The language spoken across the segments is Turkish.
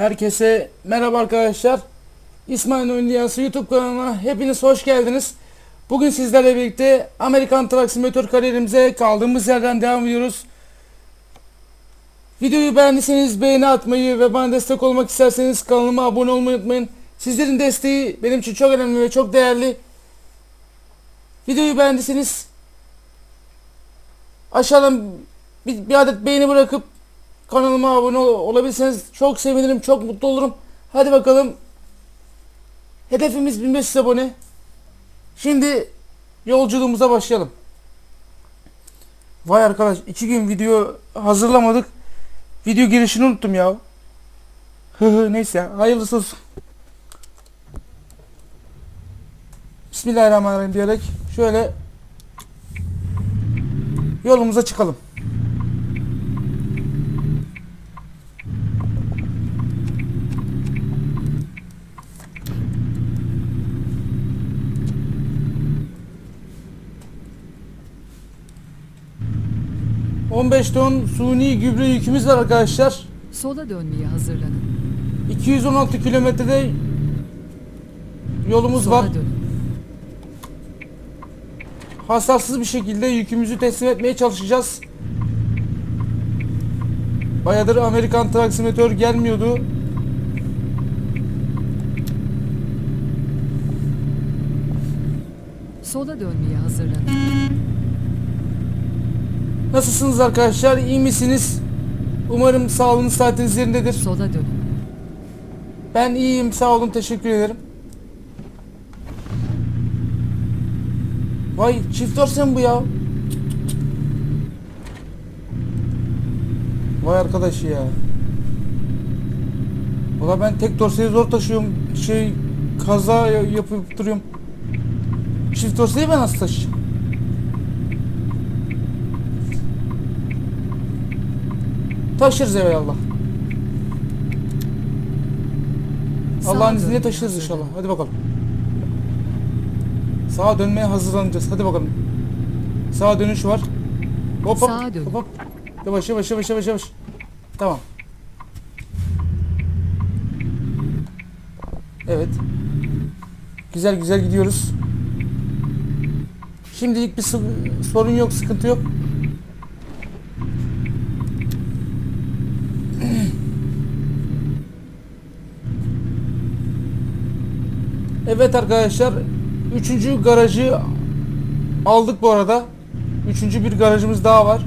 Herkese merhaba arkadaşlar. İsmail Oyun Dünyası YouTube kanalına hepiniz hoş geldiniz. Bugün sizlerle birlikte Amerikan Truck Simulator kariyerimize kaldığımız yerden devam ediyoruz. Videoyu beğendiyseniz beğeni atmayı ve bana destek olmak isterseniz kanalıma abone olmayı unutmayın. Sizlerin desteği benim için çok önemli ve çok değerli. Videoyu beğendiyseniz aşağıdan bir, bir adet beğeni bırakıp kanalıma abone ol- olabilirseniz çok sevinirim, çok mutlu olurum. Hadi bakalım. Hedefimiz 1500 abone. Şimdi yolculuğumuza başlayalım. Vay arkadaş iki gün video hazırlamadık. Video girişini unuttum ya. Hı hı neyse hayırlısı olsun. Bismillahirrahmanirrahim diyerek şöyle yolumuza çıkalım. ...15 ton suni gübre yükümüz var arkadaşlar. Sola dönmeye hazırlanın. 216 kilometrede yolumuz Sola var. dönün. Hasarsız bir şekilde yükümüzü teslim etmeye çalışacağız. Bayağıdır Amerikan Truck Simulator gelmiyordu. Sola dönmeye hazırlanın. Nasılsınız arkadaşlar? İyi misiniz? Umarım sağlığınız saatiniz yerindedir. Sola dönün. Ben iyiyim sağ olun teşekkür ederim. Vay çift dorsen bu ya. Vay arkadaş ya. Valla ben tek dorseyi zor taşıyorum. Şey kaza ya- yapıp duruyorum. Çift dorseyi ben nasıl taşıyacağım? Taşırız evvelallah. Sağa Allah'ın izniyle taşırız inşallah. Hadi bakalım. Sağa dönmeye hazırlanacağız. Hadi bakalım. Sağa dönüş var. Hop hop. Sağa dön. Hop hop. Yavaş yavaş yavaş yavaş yavaş. Tamam. Evet. Güzel güzel gidiyoruz. Şimdilik bir sorun yok, sıkıntı yok. Evet arkadaşlar. Üçüncü garajı aldık bu arada. Üçüncü bir garajımız daha var.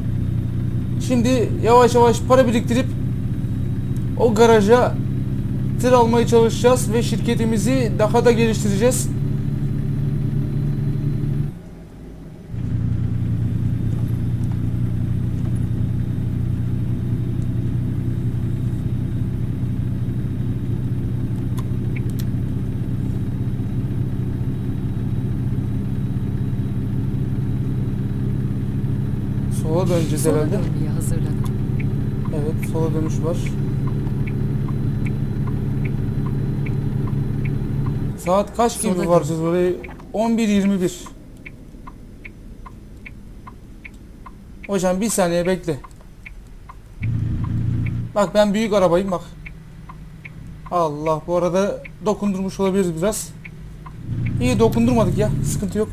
Şimdi yavaş yavaş para biriktirip o garaja tır almaya çalışacağız ve şirketimizi daha da geliştireceğiz. Sola döneceğiz Sola herhalde. dönmeye. Evet, sola dönüş var. Saat kaç gibi Sola varacağız oraya? 11.21. Hocam bir saniye bekle. Bak ben büyük arabayım bak. Allah bu arada dokundurmuş olabiliriz biraz. İyi dokundurmadık ya. Sıkıntı yok.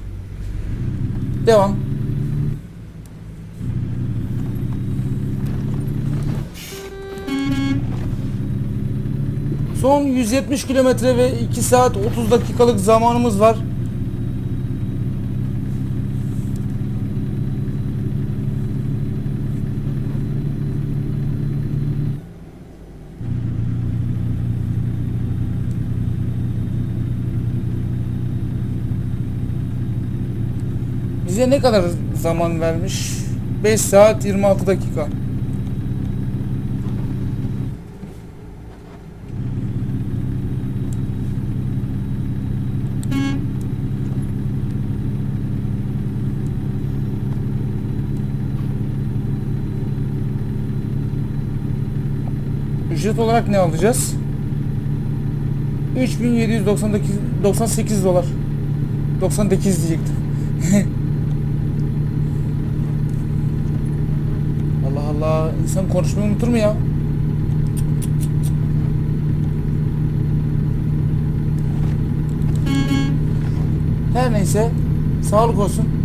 Devam. Son 170 kilometre ve 2 saat 30 dakikalık zamanımız var. Bize ne kadar zaman vermiş? 5 saat 26 dakika. Ücret olarak ne alacağız? 3798 dolar. 98 diyecektim. Allah Allah insan konuşmayı unutur mu ya? Her neyse sağlık olsun.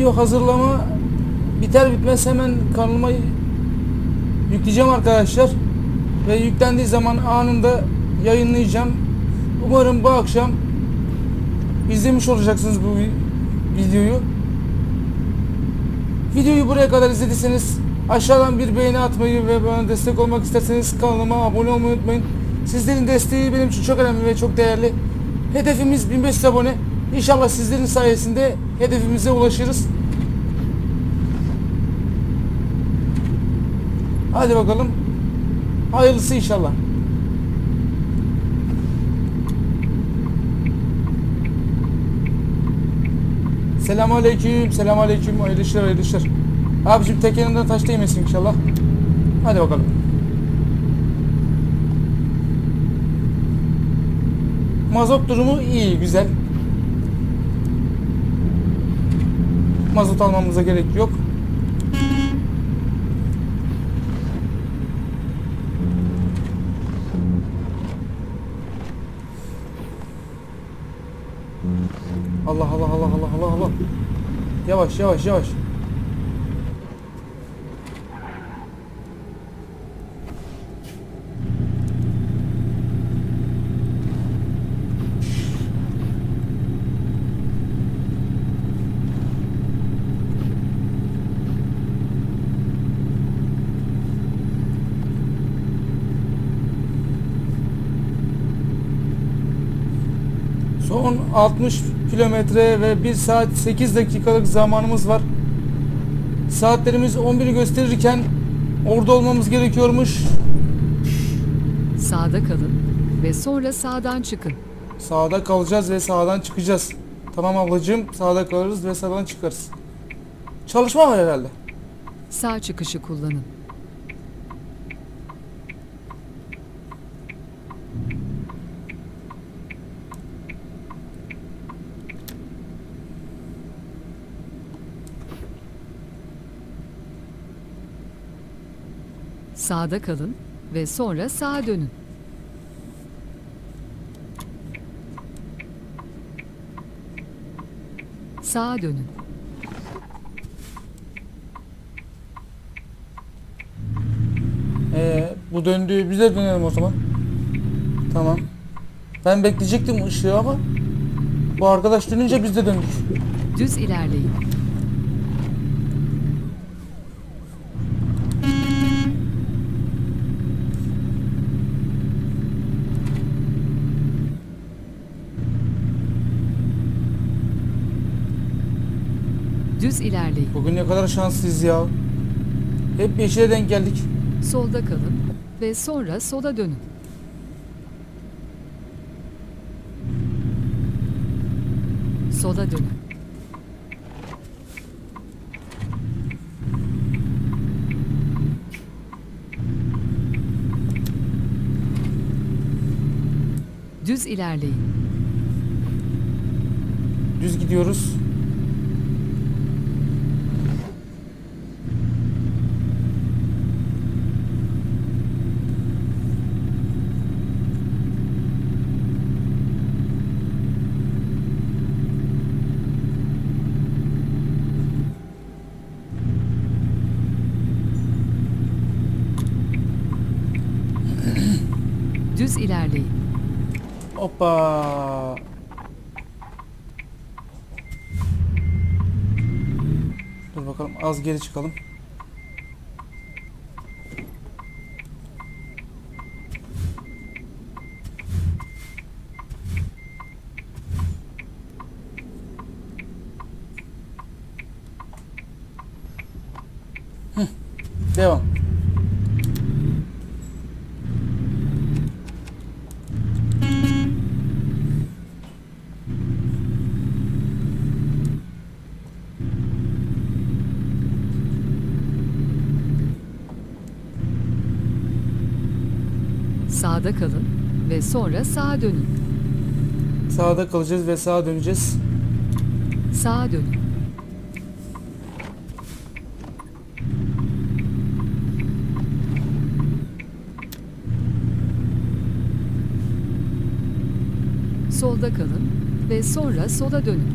Video hazırlama biter bitmez hemen kanalıma yükleyeceğim arkadaşlar. Ve yüklendiği zaman anında yayınlayacağım. Umarım bu akşam izlemiş olacaksınız bu vi- videoyu. Videoyu buraya kadar izlediyseniz aşağıdan bir beğeni atmayı ve bana destek olmak isterseniz kanalıma abone olmayı unutmayın. Sizlerin desteği benim için çok önemli ve çok değerli. Hedefimiz 1500 abone. İnşallah sizlerin sayesinde hedefimize ulaşırız. Hadi bakalım. Hayırlısı inşallah. Selamun aleyküm, selamun aleyküm, hayırlı işler, hayırlı. Abicim tek yanından taş değmesin inşallah. Hadi bakalım. Mazot durumu iyi, güzel. Mazot almamıza gerek yok. Allah Allah Allah Allah Allah Allah. Yavaş yavaş yavaş. Son 60 kilometre ve 1 saat 8 dakikalık zamanımız var. Saatlerimiz 11'i gösterirken orada olmamız gerekiyormuş. Sağda kalın ve sonra sağdan çıkın. Sağda kalacağız ve sağdan çıkacağız. Tamam ablacığım sağda kalırız ve sağdan çıkarız. Çalışma var herhalde. Sağ çıkışı kullanın. Sağda kalın ve sonra sağa dönün. Sağa dönün. Ee, bu döndüğü bize dönelim o zaman. Tamam. Ben bekleyecektim ışığı ama bu arkadaş dönünce biz de döndük. Düz ilerleyin. Düz ilerleyin. Bugün ne kadar şanslıyız ya. Hep yeşile denk geldik. Solda kalın ve sonra sola dönün. Sola dönün. Düz ilerleyin. Düz gidiyoruz. Düz ilerleyin. Hoppa. Dur bakalım az geri çıkalım. Devam. Sağda kalın ve sonra sağa dönün. Sağda kalacağız ve sağa döneceğiz. Sağa dönün. Solda kalın ve sonra sola dönün.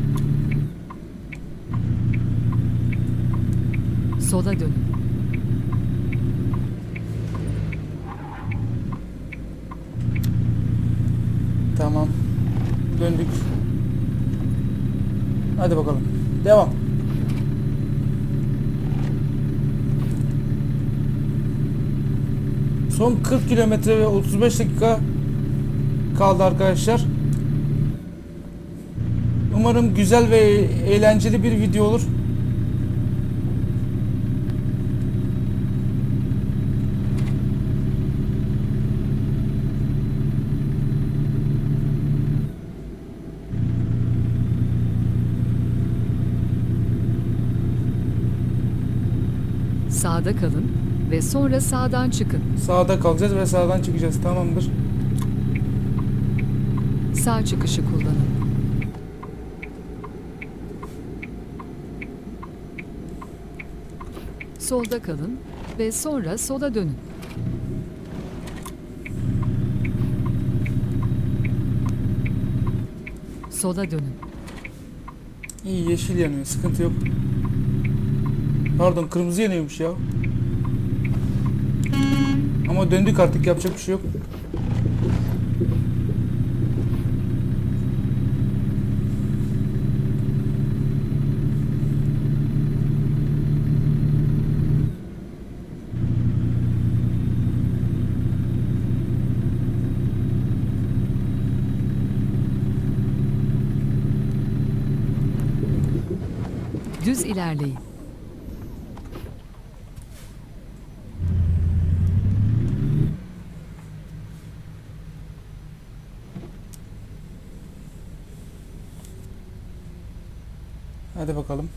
Sola dönün. Tamam. Döndük. Hadi bakalım. Devam. Son 40 kilometre ve 35 dakika kaldı arkadaşlar. Umarım güzel ve eğlenceli bir video olur. Sağda kalın ve sonra sağdan çıkın. Sağda kalacağız ve sağdan çıkacağız. Tamamdır. Sağ çıkışı kullanın. Solda kalın ve sonra sola dönün. Sola dönün. İyi yeşil yanıyor. Sıkıntı yok. Pardon kırmızı yanıyormuş ya. Ama döndük artık yapacak bir şey yok. Düz ilerleyin. Hadi bakalım.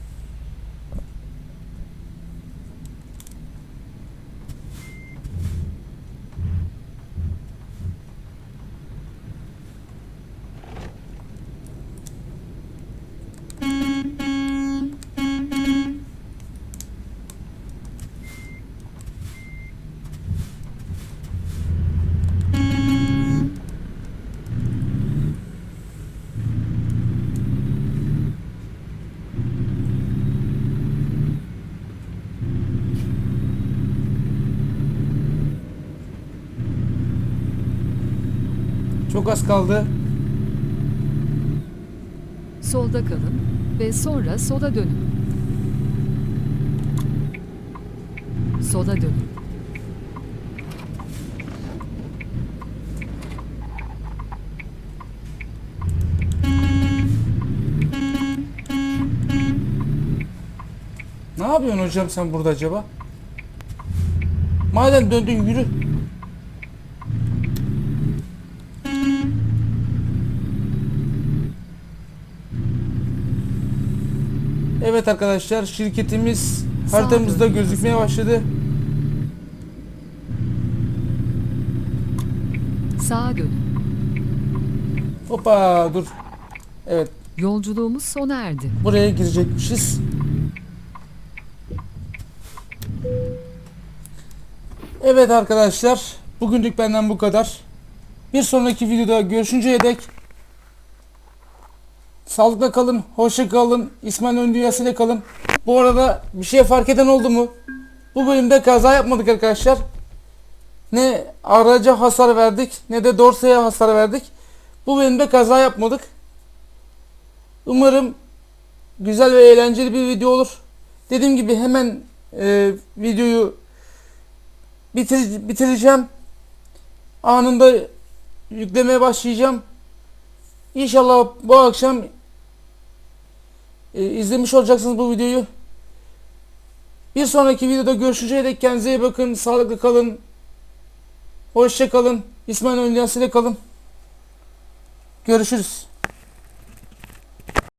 Çok az kaldı. Solda kalın ve sonra sola dönün. Sola dönün. Ne yapıyorsun hocam sen burada acaba? Madem döndün yürü. Evet arkadaşlar şirketimiz haritamızda gözükmeye başladı. Sağa dönün. Hoppa dur. Evet Yolculuğumuz sona erdi. buraya girecekmişiz. Evet arkadaşlar bugünlük benden bu kadar. Bir sonraki videoda görüşünceye dek sağlıkla kalın, hoşça kalın, İsmail Ön Dünyası'yla kalın. Bu arada bir şey fark eden oldu mu? Bu bölümde kaza yapmadık arkadaşlar. Ne araca hasar verdik ne de dorsaya hasar verdik. Bu bölümde kaza yapmadık. Umarım güzel ve eğlenceli bir video olur. Dediğim gibi hemen e, videoyu bitir, bitireceğim. Anında yüklemeye başlayacağım. İnşallah bu akşam e, izlemiş olacaksınız bu videoyu. Bir sonraki videoda görüşünceye dek kendinize iyi bakın. Sağlıklı kalın. Hoşça kalın. İsmail Önyası ile kalın. Görüşürüz.